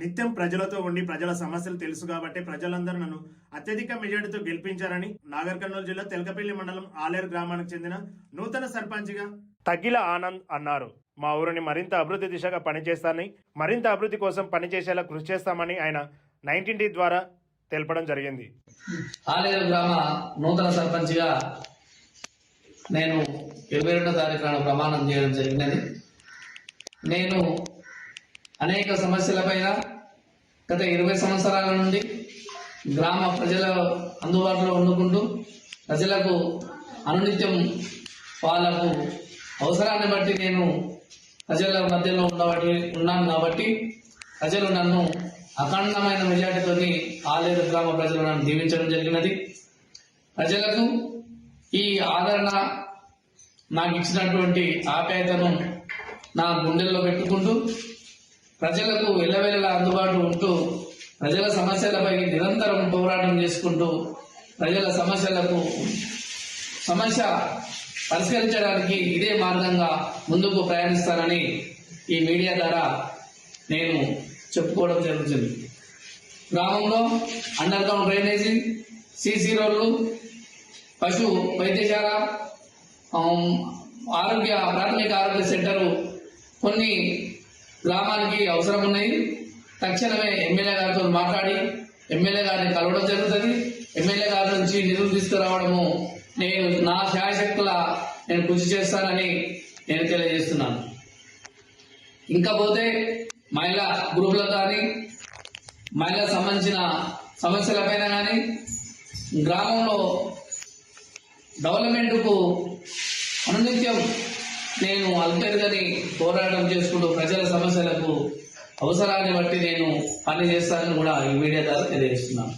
నిత్యం ప్రజలతో ఉండి ప్రజల సమస్యలు తెలుసు కాబట్టి ప్రజలందరూ నన్ను అత్యధిక మెజార్టీతో గెలిపించారని నాగర్ కర్నూలు జిల్లా తెలకపల్లి మండలం ఆలేరు గ్రామానికి చెందిన నూతన సర్పంచ్గా తగిల ఆనంద్ అన్నారు. మా ఊరిని మరింత అభివృద్ధి దిశగా పనిచేస్తానని మరింత అభివృద్ధి కోసం పనిచేసేలా కృషి చేస్తామని ఆయన నైన్టీన్ ద్వారా తెలపడం జరిగింది. ఆలేరు గ్రామ నూతన సర్పంచ్గా నేను ఇరవై రెండో తారీఖు ప్రమాణం చేయడం జరిగినది. నేను అనేక సమస్యలపైన గత ఇరవై సంవత్సరాల నుండి గ్రామ ప్రజల అందుబాటులో వండుకుంటూ ప్రజలకు అనునిత్యం వాళ్ళకు అవసరాన్ని బట్టి నేను ప్రజల మధ్యలో ఉండబట్టి ఉన్నాను కాబట్టి ప్రజలు నన్ను అఖండమైన మెజార్టీతోని ఆలేరు గ్రామ ప్రజలు నన్ను దీవించడం జరిగినది. ప్రజలకు ఈ ఆదరణ నాకు ఇచ్చినటువంటి ఆప్యాయతను నా గుండెల్లో పెట్టుకుంటూ ప్రజలకు ఎల్లవేళలా అందుబాటు ఉంటూ ప్రజల సమస్యలపై నిరంతరం పోరాటం చేసుకుంటూ ప్రజల సమస్యలకు సమస్య పరిష్కరించడానికి ఇదే మార్గంగా ముందుకు ప్రయాణిస్తానని ఈ మీడియా ద్వారా నేను చెప్పుకోవడం జరుగుతుంది. గ్రామంలో అండర్ గ్రౌండ్ డ్రైనేజీ సీసీ రోడ్లు పశు వైద్యశాల ఆరోగ్య ప్రాథమిక ఆరోగ్య సెంటరు కొన్ని గ్రామానికి అవసరం ఉన్నాయి. తక్షణమే ఎమ్మెల్యే గారితో మాట్లాడి ఎమ్మెల్యే గారిని కలవడం జరుగుతుంది. ఎమ్మెల్యే గారి నుంచి నిధులు తీసుకురావడము నేను నా శాయశక్తుల నేను కృషి చేస్తానని నేను తెలియజేస్తున్నాను. ఇంకా పోతే మహిళా గ్రూపుల కానీ మహిళలకు సంబంధించిన సమస్యలపైన కానీ గ్రామంలో డెవలప్మెంట్కు అనునిత్యం నేను అల్పెరుగని పోరాటం చేసుకుంటూ ప్రజల సమస్యలకు అవసరాన్ని బట్టి నేను పని చేస్తానని కూడా ఈ మీడియా ద్వారా తెలియజేస్తున్నాను.